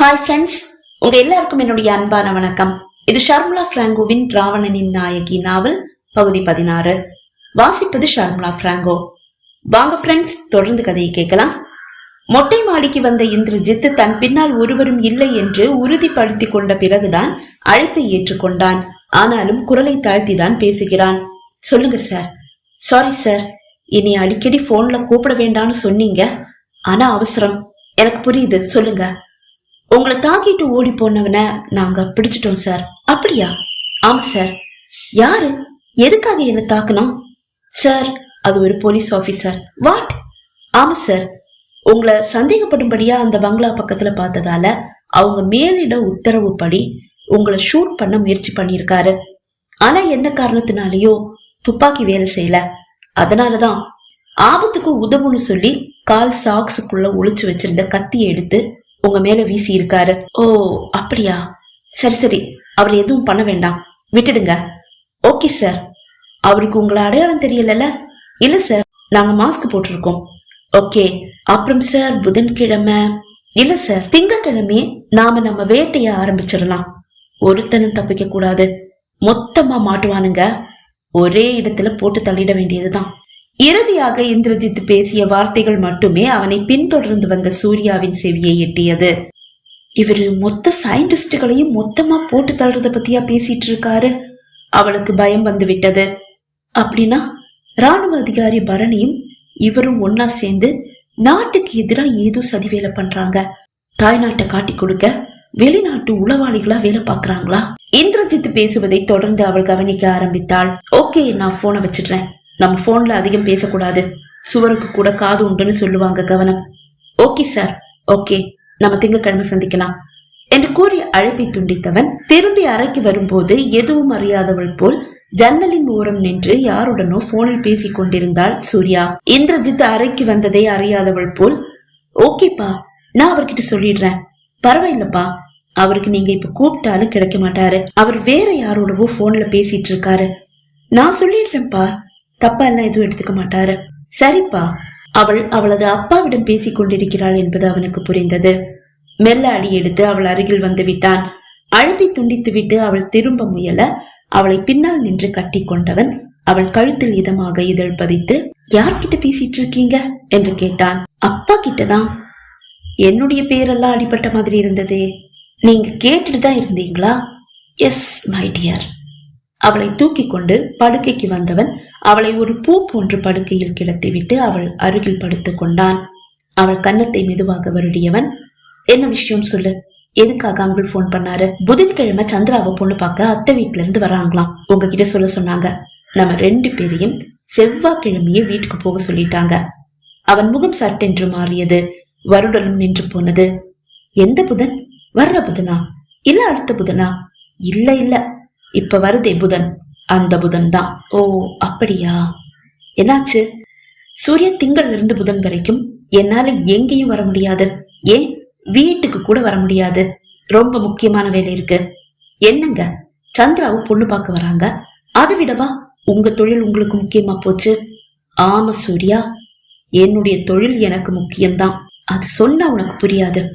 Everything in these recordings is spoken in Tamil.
ஹாய் ஃப்ரெண்ட்ஸ் உங்க எல்லாருக்கும் என்னுடைய அன்பான வணக்கம். இது ஷர்முலா பிராங்கோவின் ராவணனின் நாயகி நாவல் பகுதி பதினாறு. வாசிப்பது ஷர்முலா பிராங்கோ. வாங்க ஃப்ரெண்ட்ஸ் தொடர்ந்து கதையை கேட்கலாம். மொட்டை மாடிக்கு வந்த இந்திரஜித் தன் பின்னால் ஒருவரும் இல்லை என்று உறுதிப்படுத்தி கொண்ட பிறகுதான் அழைப்பை ஏற்றுக்கொண்டான். ஆனாலும் குரலை தாழ்த்திதான் பேசுகிறான். சொல்லுங்க சார் சாரி சார் இனி அடிக்கடி போன்ல கூப்பிட வேண்டாம்னு சொன்னீங்க. ஆனா அவசரம். எனக்கு புரியுது. சொல்லுங்க. உங்களை தாக்கிட்டு ஓடி போனவனை நாங்க பிடிச்சிட்டோம் சார். அப்படியா? ஆமா சார். யாரு? எதுக்காக என்ன தாக்கணும் சார் அது ஒரு போலீஸ் ஆபீசர் வாட்? ஆமா சார். உங்களை சந்தேகப்படும்படியா அந்த பங்களா பக்கத்துல பார்த்ததால அவங்க மேலிட உத்தரவுப்படி உங்களை ஷூட் பண்ண முயற்சி பண்ணியிருக்காரு. ஆனா என்ன காரணத்தினாலேயோ துப்பாக்கி வேலை செய்யல. அதனாலதான் ஆபத்துக்கு உதவுன்னு சொல்லி கால் சாக்ஸுக்குள்ள ஒளிச்சு வச்சிருந்த கத்தியை எடுத்து உங்க மேல வீசி இருக்காரு. ஓ அப்படியா? சரி சரி. அவர் எதுவும் பண்ண வேண்டாம். விட்டுடுங்க. Okay sir. அவருக்கு உங்களை அடையாளம் தெரியலல்ல? இல்ல சார். நாங்க மாஸ்க் போட்டிருக்கோம். ஓகே. அப்புறம் சார் புதன்கிழமை. இல்ல சார். திங்கக்கிழமையே நாம நம்ம வேட்டைய ஆரம்பிச்சிடலாம். ஒருத்தனும் தப்பிக்க கூடாது மொத்தமா மாட்டுவானுங்க. ஒரே இடத்துல போட்டு தள்ளிட வேண்டியதுதான். இறுதியாக இந்திரஜித் பேசிய வார்த்தைகள் மட்டுமே அவனை பின்தொடர்ந்து வந்த சூர்யாவின் செவியை எட்டியது. இவரு மொத்த சயின்டிஸ்டுகளையும் மொத்தமா போட்டு தள்ளுறத பத்தியா பேசிட்டு இருக்காரு? அவளுக்கு பயம் வந்து விட்டது. அப்படின்னா ராணுவ அதிகாரி பரணியும் இவரும் ஒன்னா சேர்ந்து நாட்டுக்கு எதிரா ஏதோ சதிவேலை பண்றாங்க. தாய்நாட்டை காட்டி கொடுக்க வெளிநாட்டு உளவாளிகளா வேலை பாக்குறாங்களா இந்திரஜித் பேசுவதை தொடர்ந்து அவள் கவனிக்க ஆரம்பித்தாள். ஓகே நான் போனை வச்சிடுறேன். நம்ம போன்ல அதிகம் பேசக்கூடாது. சுவருக்கு கூட காது உண்டுன்னு சொல்லுவாங்க கவனம். ஓகே சார் ஓகே நம்ம திங்கக்கிழமை சந்திக்கலாம். என்று கூறி அழைப்பை துண்டித்தவன் திரும்பி அறைக்கு வரும்போது எதுவும் அறியாதவள் போல் ஜன்னலின் ஓரம் நின்று யாருடனோ போனில் பேசிக் கொண்டிருந்தாள் சூர்யா. இந்திரஜித் அறைக்கு வந்ததை அறியாதவள் போல் ஓகேப்பா நான் அவர்கிட்ட சொல்லிடுறேன். பரவாயில்லப்பா. அவருக்கு நீங்க இப்ப கூப்பிட்டாலும் கிடைக்க மாட்டாரு. அவர் வேற யாரோடவோ போன்ல பேசிட்டு இருக்காரு. நான் சொல்லிடுறேன்ப்பா. தப்பா எல்லாம் எதுவும் எடுத்துக்க மாட்டாரு. சரிப்பா. அவள் அவளது அப்பாவிடம் பேசிக் கொண்டிருக்கிறாள் என்பது அவனுக்கு புரிந்தது. மெல்ல அடி எடுத்து அவள் அருகில் வந்து விட்டான். அழைப்பை துண்டித்து விட்டு அவள் திரும்ப முயல அவளை பின்னால் நின்று கட்டி கொண்டவன் அவள் கழுத்தில் இதமாக இதழ் பதித்து யார்கிட்ட பேசிட்டு இருக்கீங்க? என்று கேட்டான். அப்பா கிட்டதான். என்னுடைய பேரெல்லாம் அடிபட்ட மாதிரி இருந்ததே. நீங்க கேட்டுட்டு தான் இருந்தீங்களா? எஸ் மை டியர் அவளை தூக்கி கொண்டு படுக்கைக்கு வந்தவன் அவளை ஒரு பூ போன்று படுக்கையில் கிடத்திவிட்டு அவள் அருகில் படுத்துக் கொண்டான். அவள் கன்னத்தை மெதுவாக வருடியவன் என்ன விஷயம் சொல்லு? எதுக்காக அங்குள் போன் பண்ணாரு? புதன்கிழமை சந்திராவை பொண்ணு பார்க்க அத்தை வீட்டுல இருந்து வராங்களாம். உங்ககிட்ட சொல்ல சொன்னாங்க. நம்ம ரெண்டு பேரையும் செவ்வாய்க்கிழமையே வீட்டுக்கு போக சொல்லிட்டாங்க. அவன் முகம் சட்டென்று மாறியது. வருடலும் நின்று போனது. எந்த புதன்? வர்ற புதனா? இல்ல அடுத்த புதனா? இல்ல இல்ல. இப்ப வருதே புதன். அந்த புதன் தான். ஓ அப்படியா? என்னாச்சு? சூரிய திங்கள் இருந்து புதன் வரைக்கும் என்னால எங்கேயும் வர முடியாது. ஏன்? வீட்டுக்கு கூட வர முடியாது. ரொம்ப முக்கியமான வேலை இருக்கு. என்னங்க? சந்திராவும் பொண்ணு பார்க்க வராங்க. அதை விடவா? உங்க தொழில் உங்களுக்கு முக்கியமா போச்சு? ஆமா சூர்யா. என்னுடைய தொழில் எனக்கு முக்கியம்தான். அது சொன்னா உனக்கு புரியாது.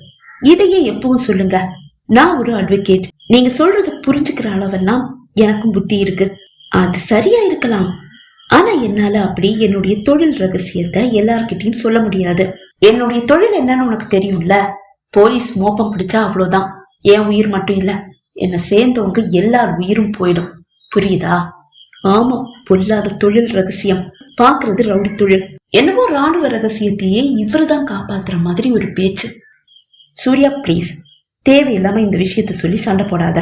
இதையே எப்பவும் சொல்லுங்க. நான் ஒரு அட்வொகேட் நீங்க சொல்றத புரிஞ்சுக்கிற அளவெல்லாம் எனக்கும் புத்தி இருக்கு. அது சரியா இருக்கலாம் ஆனா என்னால அப்படி என்னுடைய தொழில் ரகசியத்தை எல்லார்கிட்டயும் சொல்ல முடியாது. என்னுடைய தொழில் என்னன்னு உனக்கு தெரியும்ல? போலீஸ் மோப்பம் பிடிச்சா அவ்வளவுதான் என் உயிர் மட்டும் இல்ல என்னை சேர்ந்தவங்க எல்லார் உயிரும் போயிடும். புரியுதா? ஆமா பொல்லாத தொழில் ரகசியம். பாக்குறது ரவுடி தொழில். என்னமோ ராணுவ ரகசியத்தையே இவருதான் காப்பாத்துற மாதிரி ஒரு பேச்சு. சூர்யா ப்ளீஸ் தேவையில்லாம இந்த விஷயத்த சொல்லி சண்டை போடாத.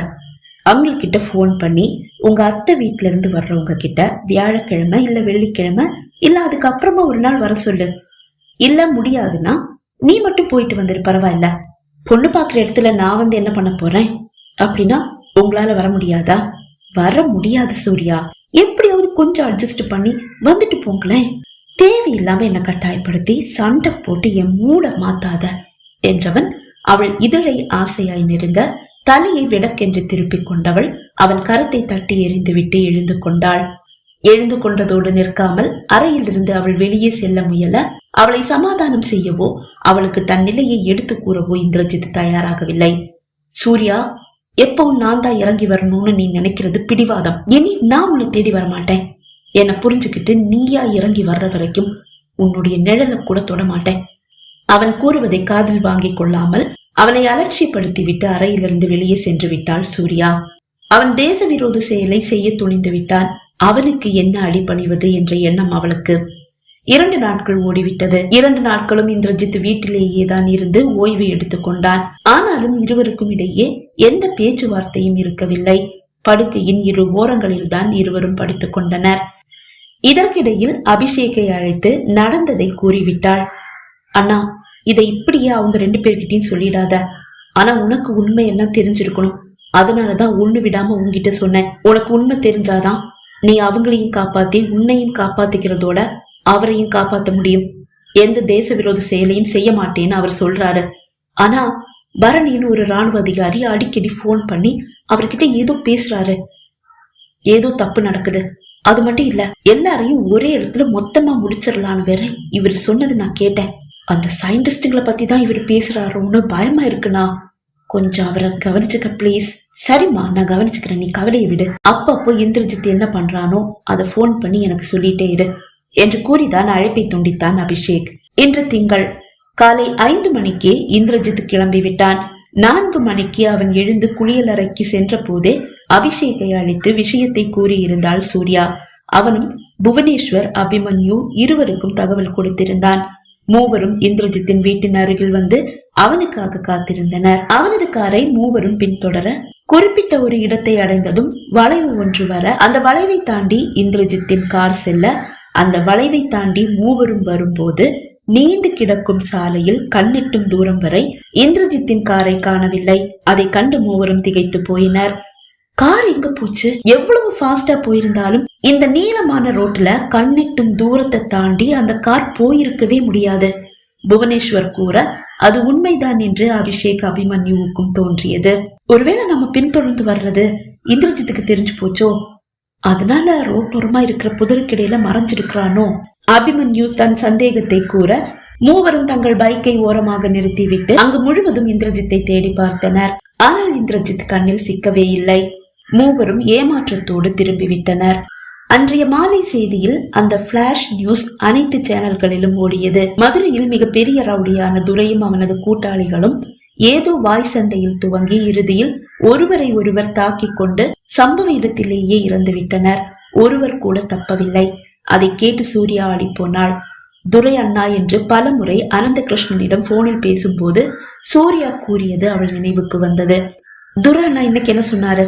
அவங்கக்கிட்ட ஃபோன் பண்ணி உங்க அத்தை வீட்டிலேருந்து இருந்து வர்றவங்க கிட்ட வியாழக்கிழமை இல்ல வெள்ளிக்கிழமை இல்ல அதுக்கப்புறமா ஒரு நாள் வர சொல்லு. இல்ல முடியாதுன்னா நீ மட்டும் போயிட்டு வந்துடு பரவாயில்ல. பொண்ணு பாக்குற இடத்துல நான் வந்து என்ன பண்ண போறேன்? அப்படின்னா உங்களால வர முடியாதா? வர முடியாது சூர்யா. எப்படியாவது கொஞ்சம் அட்ஜஸ்ட் பண்ணி வந்துட்டு போங்களேன். தேவையில்லாம என்னை கட்டாயப்படுத்தி சண்டை போட்டு என் மூட மாத்தாத என்றவன் அவள் இதழை ஆசையாய் நெருங்க தலையை விடக்கென்று திருப்பிக் கொண்டவள் அவன் கரத்தை தட்டி எறிந்துவிட்டு எழுந்து கொண்டாள். எழுந்து கொண்டதோடு நிற்காமல் அறையிலிருந்து அவள் வெளியே செல்ல முயல அவளை சமாதானம் செய்யவோ அவளுக்கு தன் நிலையை எடுத்து கூறவோ இந்திரஜித் தயாராகவில்லை. சூர்யா எப்பவும் நான் தான் இறங்கி வரணும்னு நீ நினைக்கிறது பிடிவாதம். இனி நான் உன்னை தேடி வர மாட்டேன் என்னை புரிஞ்சுக்கிட்டு நீயா இறங்கி வர்ற வரைக்கும் உன்னுடைய நிழலை கூட தொட மாட்டேன். அவன் கூறுவதை காதில் வாங்கிக் கொள்ளாமல் அவனை அலட்சியப்படுத்திவிட்டு அறையிலிருந்து வெளியே சென்று விட்டாள் சூர்யா. அவன் தேச விரோத செயலை செய்ய துணிந்து விட்டான். அவனுக்கு என்ன அடிபணிவது என்ற எண்ணம் அவளுக்கு. இரண்டு நாட்கள் ஓடிவிட்டது. இரண்டு நாட்களும் இந்திரஜித் வீட்டிலேயே தான் இருந்து ஓய்வு எடுத்துக் கொண்டான். ஆனாலும் இருவருக்கும் இடையே எந்த பேச்சுவார்த்தையும் இருக்கவில்லை. படுக்கையின் இரு ஓரங்களில் தான் இருவரும் படித்துக் கொண்டனர். இதற்கிடையில் அபிஷேகை அழைத்து நடந்ததை கூறிவிட்டாள். அண்ணா இதை இப்படியே அவங்க ரெண்டு பேர்கிட்டையும் சொல்லிடாத. ஆனா உனக்கு உண்மையெல்லாம் தெரிஞ்சிருக்கணும். அதனாலதான் ஒண்ணு விடாம உன்கிட்ட சொன்னேன். உனக்கு உண்மை தெரிஞ்சாதான் நீ அவங்களையும் காப்பாத்தி உன்னையும் காப்பாத்திக்கிறதோட அவரையும் காப்பாத்த முடியும். எந்த தேச விரோத செயலையும் செய்ய மாட்டேன்னு அவர் சொல்றாரு. ஆனா பரணின்னு ஒரு ராணுவ அதிகாரி அடிக்கடி ஃபோன் பண்ணி அவர்கிட்ட ஏதோ பேசுறாரு. ஏதோ தப்பு நடக்குது. அது மட்டும் இல்ல எல்லாரையும் ஒரே இடத்துல மொத்தமா முடிச்சிடலான்னு வேற இவர் சொன்னது நான் கேட்டேன். அந்த சயின்டிஸ்டுங்களை பத்தி தான் இவர் பேசுறாரோன்னு பயமா இருக்குண்ணா. கொஞ்சம் அவரை கவனிச்சுக்க ப்ளீஸ் சரிம்மா நான் கவனிச்சுக்கிறேன். நீ கவலையை விடு. அப்பப்போ இந்திரஜித் என்ன பண்றானோ அதை ஃபோன் பண்ணி எனக்கு சொல்லிட்டே இரு. என்று கூறிதான் அழைப்பை துண்டித்தான் அபிஷேக். இன்று திங்கள் காலை ஐந்து மணிக்கு இந்திரஜித் கிளம்பி விட்டான். நான்கு மணிக்கு அவன் எழுந்து குளியலறைக்கு சென்ற போதே அபிஷேகை அழைத்து விஷயத்தை கூறியிருந்தாள் சூர்யா. அவனும் புவனேஸ்வர் அபிமன்யு இருவருக்கும் தகவல் கொடுத்திருந்தான். மூவரும் இந்திரஜித்தின் வீட்டின் அருகில் வந்து அவனுக்காக காத்திருந்தனர். அவனது காரை மூவரும் பின்தொடர குறிப்பிட்ட ஒரு இடத்தை அடைந்ததும் வளைவு ஒன்று வர அந்த வளைவை தாண்டி இந்திரஜித்தின் கார் செல்ல அந்த வளைவை தாண்டி மூவரும் வரும்போது நீண்டு கிடக்கும் சாலையில் கண்ணிட்டும் தூரம் வரை இந்திரஜித்தின் காரை காணவில்லை. அதை கண்டு மூவரும் திகைத்து போயினர். கார் எங்க போச்சு? எவ்வளவு ஃபாஸ்டா போயிருந்தாலும் இந்த நீளமான ரோட்ல கண்ணெட்டும் தூரத்தை தாண்டி அந்த கார் போயிருக்கவே முடியாது. புவனேஸ்வர் கூற அது உண்மைதான் என்று அபிஷேக் அபிமன்யுவுக்கும் தோன்றியது. ஒருவேளை நம்ம பின்தொடர்ந்து வர்றது இந்திரஜித்துக்கு தெரிஞ்சு போச்சோ? அதனால ரோட்டோரமா இருக்கிற புதருக்கிடையில மறைஞ்சிருக்கிறானோ? அபிமன்யு தன் சந்தேகத்தை கூற மூவரும் தங்கள் பைக்கை ஓரமாக நிறுத்திவிட்டு அங்கு முழுவதும் இந்திரஜித்தை தேடி பார்த்தனர். ஆனால் இந்திரஜித் கண்ணில் சிக்கவே இல்லை. மூவரும் ஏமாற்றத்தோடு திரும்பிவிட்டனர். அன்றைய மாலை செய்தியில் அந்த பிளாஷ் நியூஸ் அனைத்து சேனல்களிலும் ஓடியது. மதுரையில் மிகப்பெரிய ரவுடியான துரையும் அவனது கூட்டாளிகளும் ஏதோ வாய் சண்டையில் துவங்கி இறுதியில் ஒருவரை ஒருவர் தாக்கிக் கொண்டு சம்பவ இடத்திலேயே இறந்துவிட்டனர். ஒருவர் கூட தப்பவில்லை. அதை கேட்டு சூர்யா ஆடி போனாள் துரை அண்ணா என்று பலமுறை அனந்த கிருஷ்ணனிடம் போனில் பேசும்போது சூர்யா கூறியது அவள் நினைவுக்கு வந்தது. துரை அண்ணா இன்னைக்கு என்ன சொன்னாரு?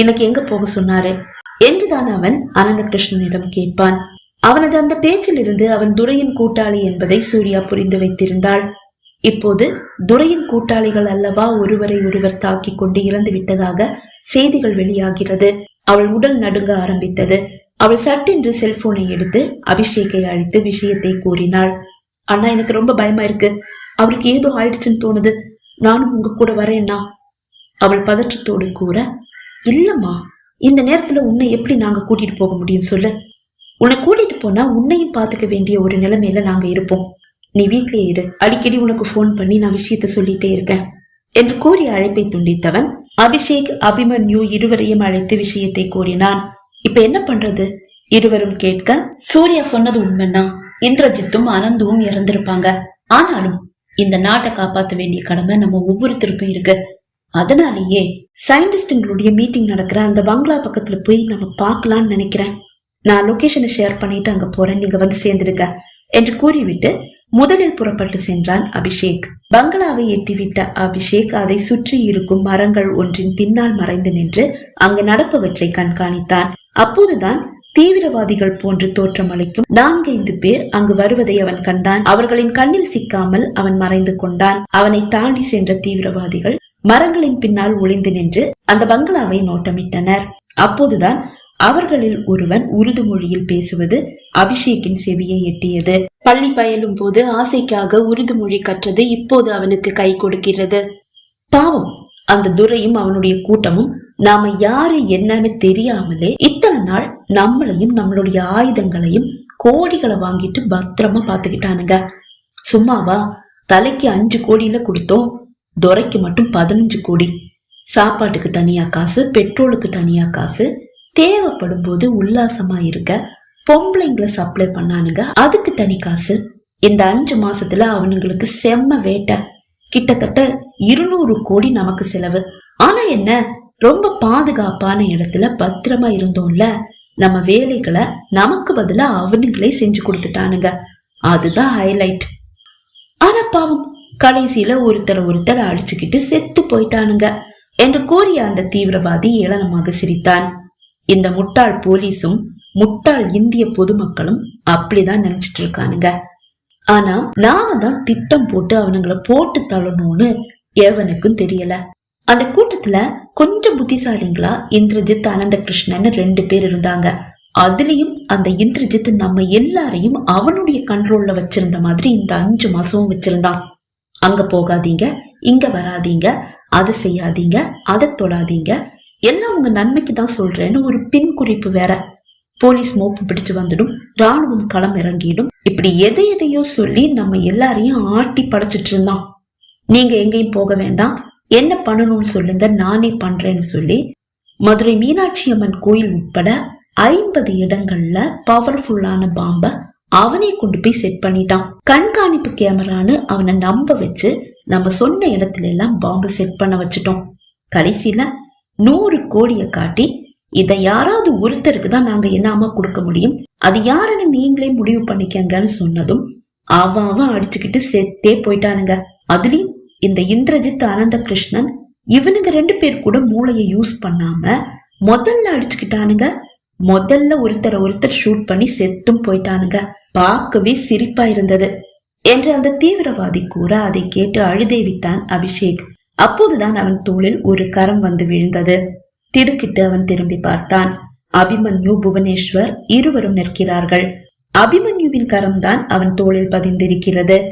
இன்னைக்கு எங்க போக சொன்னாரு? என்றுதான் அவன் அனந்த கிருஷ்ணனிடம் கேட்பான். அவனது அந்த பேச்சிலிருந்து அவன் துரையின் கூட்டாளி என்பதை சூர்யா புரிந்து வைத்திருந்தாள். இப்போது துரையின் கூட்டாளிகள் அல்லவா ஒருவரை ஒருவர் தாக்கிக் கொண்டு இறந்து விட்டதாக செய்திகள் வெளியாகிறது. அவள் உடல் நடுங்க ஆரம்பித்தது. அவள் சட்டென்று செல்போனை எடுத்து அபிஷேகை அழைத்து விஷயத்தை கூறினாள். அண்ணா எனக்கு ரொம்ப பயமா இருக்கு. அவருக்கு ஏதோ ஆயிடுச்சுன்னு தோணுது. நானும் உங்க கூட வரேன்னா அவள் பதற்றத்தோடு கூற இல்லம்மா இந்த நேரத்துல உன்னை எப்படி நாங்க கூட்டிட்டு போக முடியும் சொல்லு. உன்னை கூட்டிட்டு போனா உன்னையும் பாத்துக்க வேண்டிய ஒரு நிலைமையில நாங்க இருப்போம். நீ வீட்லயே இரு. அடிக்கடி உனக்கு போன் பண்ணி நான் விஷயத்த சொல்லிட்டே இருக்கேன். என்று கூறி அழைப்பை துண்டித்தவன் அபிஷேக் அபிமன்யு இருவரையும் அழைத்து விஷயத்தை கூறினான். இப்ப என்ன பண்றது? இருவரும் கேட்க சூர்யா சொன்னது உண்மைன்னா இந்திரஜித்தும் அனந்தும் இறந்திருப்பாங்க. ஆனாலும் இந்த நாட்டை காப்பாத்த வேண்டிய கடமை நம்ம ஒவ்வொருத்தருக்கும் இருக்கு. அதனாலேயே சயின்டிஸ்டுங்களுடைய மீட்டிங் நடக்கிற அந்த பங்களா பக்கத்துல போய் நம்ம பார்க்கலாம்னு நினைக்கிறேன். நான் லொகேஷனை ஷேர் பண்ணிட்டு அங்க போறேன். நீங்க வந்து சேர்ந்துடுங்க. என்று கூறிவிட்டு முதலில் புறப்பட்டு சென்றான் அபிஷேக். பங்களாவை எட்டிவிட்ட அபிஷேக் அதை சுற்றி இருக்கும் மரங்கள் ஒன்றின் பின்னால் மறைந்து நின்று அங்கு நடப்பவற்றை கண்காணித்தான். அப்போதுதான் தீவிரவாதிகள் போன்று தோற்றமளிக்கும் நான்கைந்து பேர் அங்கு வருவதை அவன் கண்டான். அவர்களின் கண்ணில் சிக்காமல் அவன் மறைந்து கொண்டான். அவனை தாண்டி சென்ற தீவிரவாதிகள் மரங்களின் பின்னால் ஒளிந்து நின்று அந்த பங்களாவை நோட்டமிட்டனர். அப்போதுதான் அவர்களில் ஒருவன் உருது மொழியில் பேசுவது அபிஷேக்கின் செவியை எட்டியது. பள்ளி பயிலும் போது ஆசைக்காக உருது மொழி கற்றது இப்போது அவனுக்கு கை கொடுக்கிறது. பாவம் அந்த துரையும் அவனுடைய கூட்டமும் நாம யாரு என்னன்னு தெரியாமலே இத்தனை நாள் நம்மளையும் நம்மளுடைய ஆயுதங்களையும் கோடிகளை வாங்கிட்டு பத்திரமா பாத்துக்கிட்டானுங்க சும்மாவா தலைக்கு அஞ்சு கோடியில கொடுத்தோம். துரைக்கு மட்டும் பதினஞ்சு கோடி. சாப்பாட்டுக்கு தனியா காசு பெட்ரோலுக்கு தனியா காசு தேவைப்படும் போது உல்லாசமா இருக்க பொம்பளைங்களை சப்ளை பண்ணானுங்க அதுக்கு தனி காசு. இந்த அஞ்சு மாசத்துல அவனுங்களுக்கு செம்ம வேட்டை. கிட்டத்தட்ட இருநூறு கோடி நமக்கு செலவு. ஆனா என்ன ரொம்ப பாதுகாப்பான இடத்துல பத்திரமா இருந்தோம்ல நம்ம வேலைகளை நமக்கு பதிலா அவனுங்களே செஞ்சு கொடுத்துட்டானுங்க. அதுதான் ஹைலைட் ஆனா பாவம் கடைசியில ஒருத்தர் ஒருத்தர் அடிச்சுக்கிட்டு செத்து போயிட்டானுங்க என்று கூறிய அந்த தீவிரவாதி ஏளனமாக சிரித்தான். இந்த முட்டாள் போலீஸும் முட்டாள் இந்திய பொதுமக்களும் அப்படிதான் நினைச்சிட்டு இருக்கானுங்க. ஆனா நாம தான் திட்டம் போட்டு அவனுங்களை போட்டு தள்ளணும்னு எவனுக்கும் தெரியல. அந்த கூட்டத்துல கொஞ்சம் புத்திசாலிங்களா இந்திரஜித் அனந்த கிருஷ்ணன் ரெண்டு பேர் இருந்தாங்க. அதுலயும் அந்த இந்திரஜித் நம்ம எல்லாரையும் அவனுடைய கண்ட்ரோல்ல வச்சிருந்த மாதிரி இந்த அஞ்சு மாசமும் வச்சிருந்தான். அங்க போகாதீங்க இங்க வராதீங்க அதை செய்யாதீங்க அதை தொடாதீங்க. எல்லாம் உங்க நன்மைக்கு தான் சொல்றேன்னு ஒரு பின் குறிப்பு வேற. போலீஸ் மோப்பு பிடிச்சு வந்துடும் ராணுவம் களம் இறங்கிடும். இப்படி எதை எதையோ சொல்லி நம்ம எல்லாரையும் ஆட்டி படைச்சிட்டு இருந்தான். நீங்க எங்கேயும் போக வேண்டாம் என்ன பண்ணணும்னு சொல்லுங்க நானே பண்றேன்னு சொல்லி மதுரை மீனாட்சி அம்மன் கோயில் உட்பட ஐம்பது இடங்கள்ல பவர்ஃபுல்லான பாம்ப அவனே கொண்டு போய் செட் பண்ணிட்டான். கண்காணிப்பு கேமரான்னு அவனை நம்ப வச்சு நம்ம சொன்ன இடத்துல எல்லாம் பாம்பு செட் பண்ண வச்சுட்டோம். கடைசியில நூறு கோடிய காட்டி இதை யாராவது ஒருத்தருக்கு தான் நாங்க என்னாம கொடுக்க முடியும்? அது யாருன்னு நீங்களே முடிவு பண்ணிக்கங்கன்னு சொன்னதும் அவன் அவன் அடிச்சுக்கிட்டு செத்தே போயிட்டானுங்க. அதுலயும் இந்த இந்திரஜித் அனந்த கிருஷ்ணன் இவனுங்க ரெண்டு பேர் கூட மூளையை யூஸ் பண்ணாம முதல்ல அடிச்சுக்கிட்டானுங்க. முதல்ல ஒருத்தரை ஒருத்தர் ஷூட் பண்ணி செத்தும் போயிட்டானுங்க. பார்க்கவே சிரிப்பா இருந்தது. என்று அந்த தீவிரவாதி கூற அதை கேட்டு அழுதே விட்டான் அபிஷேக். அப்போதுதான் அவன் தோளில் ஒரு கரம் வந்து விழுந்தது. திடுக்கிட்டு அவன் திரும்பி பார்த்தான். அபிமன்யு புவனேஸ்வர் இருவரும் நிற்கிறார்கள். அபிமன்யுவின் கரம்தான் அவன் தோளில் பதிந்திருக்கிறது.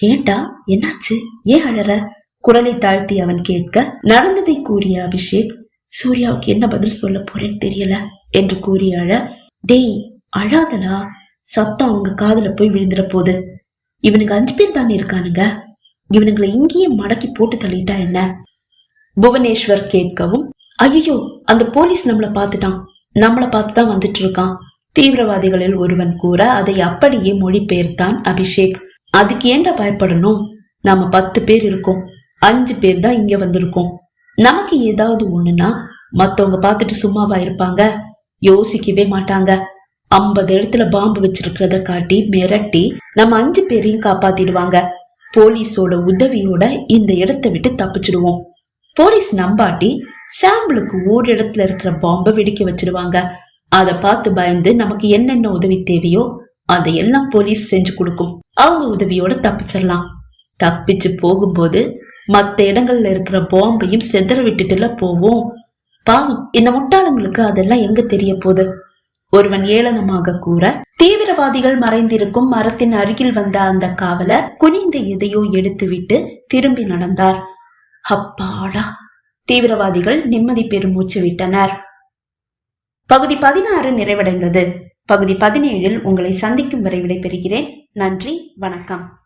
ஏண்டா என்னாச்சு? ஏன் அழற? குரலை தாழ்த்தி அவன் கேட்க நடந்ததை கூறிய அபிஷேக் சூர்யாவுக்கு என்ன பதில் சொல்ல போறேன்னு தெரியல என்று கூறி அழ டேய் அழாதடா. சத்தம் அவங்க காதுல போய் விழுந்துட போகுது இவனுக்கு அஞ்சு பேர் தானே இருக்கானுங்க. இவனுங்களை இங்கேயே மடக்கி போட்டு தள்ளிட்டா என்ன? புவனேஸ்வர் கேட்கவும் ஐயோ அந்த போலீஸ் நம்மள பார்த்துட்டான். நம்மள பார்த்து தான் வந்துட்டு இருக்கான் தீவிரவாதிகளில் ஒருவன் கூற அதை அப்படியே மொழிபெயர்த்தான் அபிஷேக். அதுக்கு ஏண்டா பயப்படணும்? நாம பத்து பேர் இருக்கோம். அஞ்சு பேர் தான் இங்க வந்திருக்கோம். நமக்கு ஏதாவது ஒண்ணுன்னா மத்தவங்க பார்த்துட்டு சும்மாவா இருப்பாங்க. யோசிக்கவே மாட்டாங்க. ஐம்பது இடத்துல பாம்பு வச்சிருக்கிறத காட்டி மிரட்டி நம்ம அஞ்சு பேரையும் காப்பாத்திடுவாங்க. போலீஸோட உதவியோட இந்த இடத்தை விட்டு தப்பிச்சிடுவோம். போலீஸ் நம்பாட்டி சாம்பிளுக்கு ஒரு இடத்துல இருக்கிற பாம்பை வெடிக்க வச்சிடுவாங்க. அதை பார்த்து பயந்து நமக்கு என்னென்ன உதவி தேவையோ அதையெல்லாம் போலீஸ் செஞ்சு கொடுக்கும். அவங்க உதவியோட தப்பிச்சிடலாம். தப்பிச்சு போகும்போது மத்த இடங்கள்ல இருக்கிற பாம்பையும் செதற விட்டுட்டுல போவோம். பாவம் இந்த முட்டாளங்களுக்கு அதெல்லாம் எங்க தெரிய போகுது? ஒருவன் ஏளனமாக கூற தீவிரவாதிகள் மறைந்திருக்கும் மரத்தின் அருகில் வந்த அந்த காவலர் குனிந்து எதையோ எடுத்துவிட்டு திரும்பி நடந்தார். அப்பாடா! தீவிரவாதிகள் நிம்மதி பெருமூச்சு விட்டனர். பகுதி பதினாறு நிறைவடைந்தது. பகுதி பதினேழில் உங்களை சந்திக்கும் வரை விடைபெறுகிறேன். நன்றி வணக்கம்.